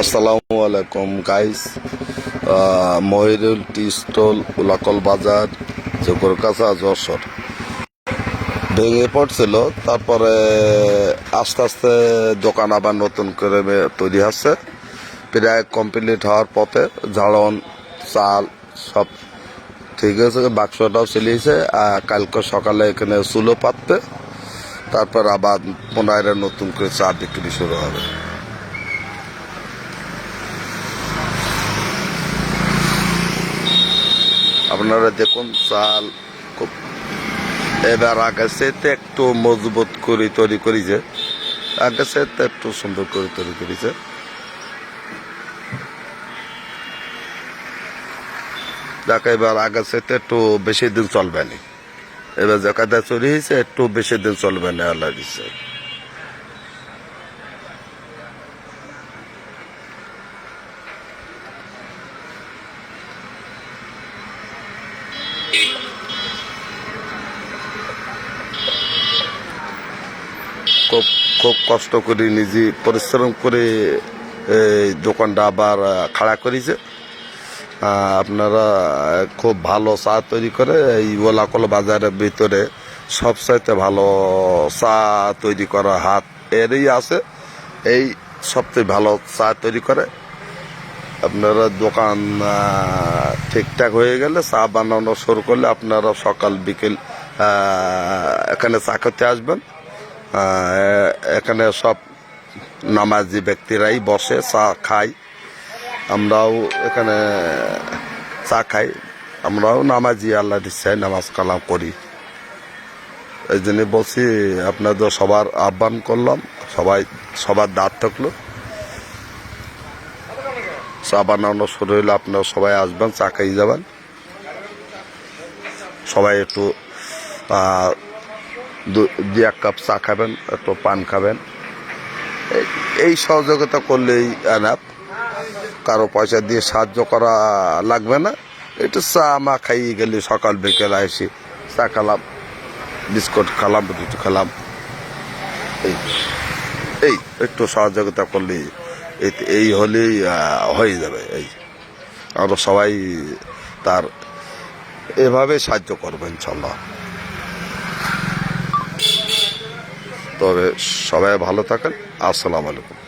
আসসালামু আলাইকুম guys Mohirul tea stall, উলাকল বাজার চকরকাছা যশোর। ভেঙে পড়ছিল, তারপরে আস্তে আস্তে দোকান আবার নতুন করে তৈরি হচ্ছে। প্রায় কমপ্লিট হওয়ার পথে ঝাড়ন, চাল সব ঠিক আছে, বাক্সটাও চলিয়েছে আর কালকে সকালে এখানে চুলো পাতবে তারপর আবার পুনরায় নতুন করে চা বিক্রি শুরু হবে। আপনারা দেখুন, চাল এবার আগে সেতে একটু মজবুত করে তৈরি করেছে। আগে সেতে একটু সুন্দর করে তৈরি করেছে। যাকে এবার আগে সেতে একটু বেশি দিন চলবে না। এবার যে কাদা চুরি হয়েছে, একটু বেশি দিন চলবে না, আল্লাহ খুব খুব কষ্ট করে নিজে পরিশ্রম করে এই দোকানটা আবার খাড়া করেছে। আপনারা খুব ভালো চা তৈরি করে এই ওলাকল বাজারের ভিতরে সবচাইতে ভালো চা তৈরি করা হাত এরই আছে। এই সবচেয়ে ভালো চা তৈরি করে। আপনারা দোকান ঠিকঠাক হয়ে গেলে চা বানানো শুরু করলে আপনারা সকাল, বিকেল এখানে চা খেতে আসবেন। এখানে সব নামাজি ব্যক্তিরাই বসে, চা খায়। আমরাও এখানে চা খাই। আমরাও নামাজি আল্লাহ ইচ্ছায় নামাজ কালাম করি। এই জন্য বলছি, আপনাদের সবার আহ্বান করলাম। সবাই, সবার দাঁত থাকল। চা বানানো শুরু হইলে, আপনারা সবাই আসবেন, চা খাই যাবেন। সবাই একটু দু- এক কাপ চা খাবেন, একটু পান খাবেন। এই- সহযোগিতা করলেই এনাফ। কারও পয়সা দিয়ে সাহায্য করা লাগবে না। একটু চা মা খাইয়ে গেলে সকাল বিকেল আসি, চা খালাম, বিস্কুট খালাম, রুটি খেলাম। এই এই, একটু সহযোগিতা করলেই এই- হলেই হয়ে যাবে, এই আমরা সবাই তার এভাবে সাহায্য করবেন ইনশাল্লাহ। তবে সবাই ভালো থাকেন। আসসালামু আলাইকুম।